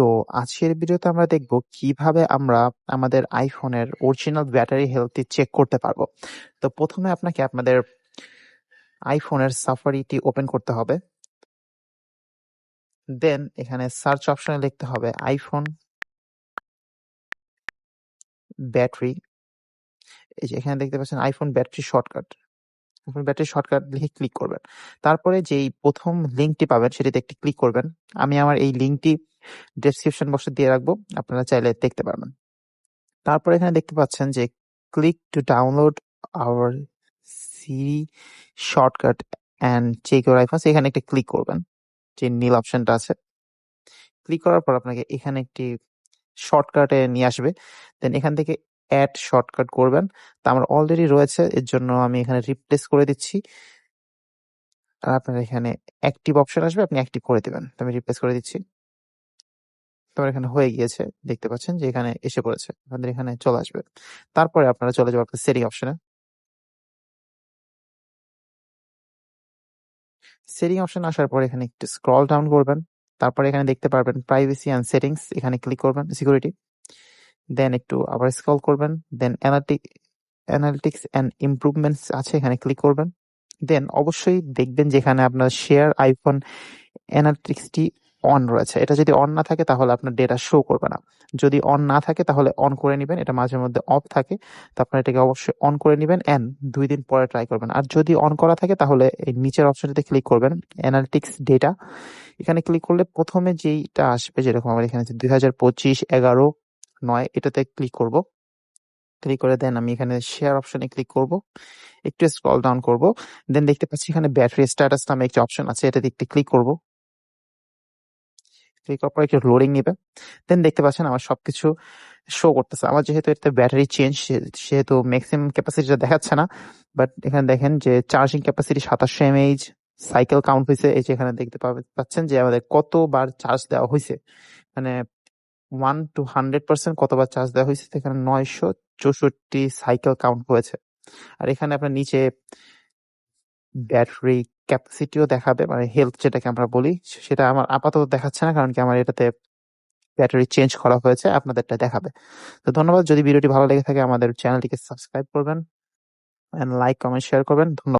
তো আজকের ভিডিওতে আমরা দেখব কীভাবে আমরা আমাদের আইফোনের অরিজিনাল ব্যাটারি হেলথটি চেক করতে পারব। তো প্রথমে আপনাকে আপনাদের আইফোনের সাফারিটি ওপেন করতে হবে। দেন এখানে সার্চ অপশনে লিখতে হবে আইফোন ব্যাটারি এই যে এখানে দেখতে পাচ্ছেন iPhone battery shortcut iPhone battery shortcut লিখে ক্লিক করবেন। তারপরে যেই প্রথম লিঙ্কটি পাবেন সেটিতে একটি ক্লিক করবেন। আমি আমার এই লিঙ্কটি ডেসক্রিপশন বক্সে দিয়ে রাখব, আপনারা চাইলে দেখতে পারবেন। তারপর এখানে দেখতে পাচ্ছেন যে click to download our Siri shortcut and check your iPhone এখানে একটা ক্লিক করবেন, যে নীল অপশনটা আছে। ক্লিক করার পর আপনাকে এখানে একটি শর্টকাটে নিয়ে আসবে। দেন এখান থেকে অ্যাড শর্টকাট করবেন। তা আমার অলরেডি রয়েছে, এর জন্য আমি এখানে রিপ্লেস করে দিচ্ছি। আর আপনার এখানে অ্যাক্টিভ অপশন আসবে, আপনি অ্যাক্টিভ করে দেবেন। আমি রিপ্লেস করে দিচ্ছি। তোমার এখানে হয়ে গিয়েছে, দেখতে পাচ্ছেন যে এখানে এসে পড়েছে, আপনাদের এখানে চলে আসবে। তারপরে আপনারা চলে যাবেন সেটিং অপশনে সেটিং অপশন আসার পর এখানে একটু স্ক্রল ডাউন করবেন, তারপরে এখানে দেখতে পারবেন প্রাইভেসি অ্যান্ড সেটিংস এখানে ক্লিক করবেন সিকিউরিটি দেন একটু আবার স্ক্রল করবেন then analytic analytics and improvements আছে, এখানে ক্লিক করবেন। দেন অবশ্যই দেখবেন যেখানে আপনার শেয়ার আইফোন অ্যানালিটিক্সটি অন রয়েছে। এটা যদি অন না থাকে, তাহলে আপনার ডেটা শো করবে না। যদি অন না থাকে, তাহলে অন করে নেবেন। এটা মাঝে মধ্যে অফ থাকে। তো আপনার এটাকে অবশ্যই অন করে নেবেন অ্যান্ড দুই দিন পরে ট্রাই করবেন। আর যদি অন করা থাকে, তাহলে এই নিচের অপশনটিতে ক্লিক করবেন অ্যানালিটিক্স ডেটা এখানে ক্লিক করলে প্রথমে যেইটা আসবে, যেরকম আমার এখানে দুই হাজার পঁচিশ, এগারো, নয়, এটাতে ক্লিক করব। ক্লিক করে দেন আমি এখানে শেয়ার অপশনে ক্লিক করব। একটু স্ক্রল ডাউন করব। দেন দেখতে পাচ্ছি এখানে ব্যাটারি স্ট্যাটাস নামে একটি অপশন আছে, এটাতে একটু ক্লিক করব। ক্লিক করার একটু লোডিং নেবে? দেন দেখতে পাচ্ছেন আমার সবকিছু শো করতেছে। আমার যেহেতু এতে ব্যাটারি চেঞ্জ সেহেতু ম্যাক্সিমাম ক্যাপাসিটিটা দেখাচ্ছে না বাট এখানে দেখেন যে চার্জিং ক্যাপাসিটি সাতাশশো এমএইচ সাইকেল কাউন্ট হয়েছে এই যে এখানে দেখতে পাচ্ছেন যে আমাদের কতবার চার্জ দেওয়া হয়েছে মানে ওয়ান টু হান্ড্রেড পার্সেন্ট কতবার চার্জ দেওয়া হয়েছে এখানে নয়শো চৌষট্টি সাইকেল কাউন্ট হয়েছে। আর এখানে আপনার নিচে ব্যাটারি ক্যাপাসিটিও দেখাবে মানে হেলথ যেটাকে আমরা বলি, সেটা আমার আপাতত দেখাচ্ছে না, কারণ কি আমার এটাতে ব্যাটারি চেঞ্জ করা হয়েছে, আপনাদেরটা দেখাবে। তো ধন্যবাদ, যদি ভিডিওটি ভালো লেগে থাকে আমাদের চ্যানেলটিকে সাবস্ক্রাইব করবেন লাইক কমেন্ট শেয়ার করবেন, ধন্যবাদ।